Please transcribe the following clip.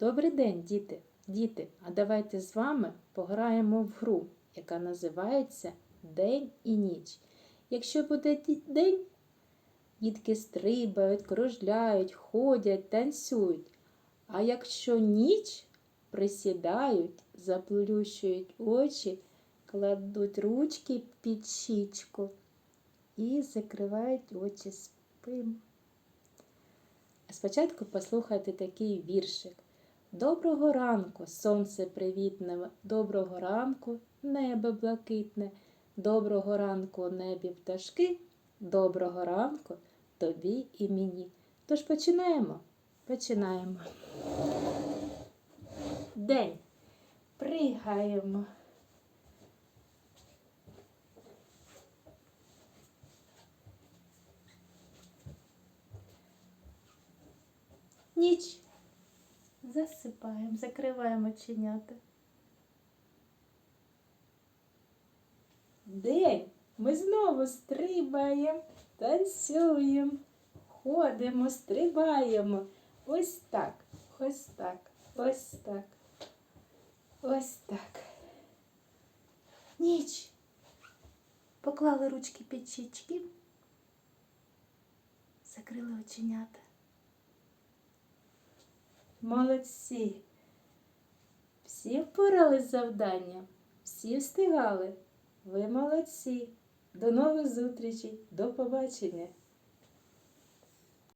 Добрий день, діти! Діти, а давайте з вами пограємо в гру, яка називається День і ніч. Якщо буде день, дітки стрибають, кружляють, ходять, танцюють. А якщо ніч, присідають, заплющують очі, кладуть ручки під щічку і закривають очі спимо. А спочатку послухайте такий віршик. Доброго ранку, сонце привітне, доброго ранку, небо блакитне, доброго ранку, небі пташки, доброго ранку тобі і мені. Тож починаємо. Починаємо. День. Пригаємо. Ніч. Засипаємо, закриваємо оченята. День. Ми знову стрибаємо, танцюємо, ходимо, стрибаємо. Ось так, ось так, ось так, ось так. Ніч. Поклали ручки під щічки, закрили оченята. Молодці. Всі впорались з завданням, всі встигали. Ви молодці. До нових зустрічей, до побачення.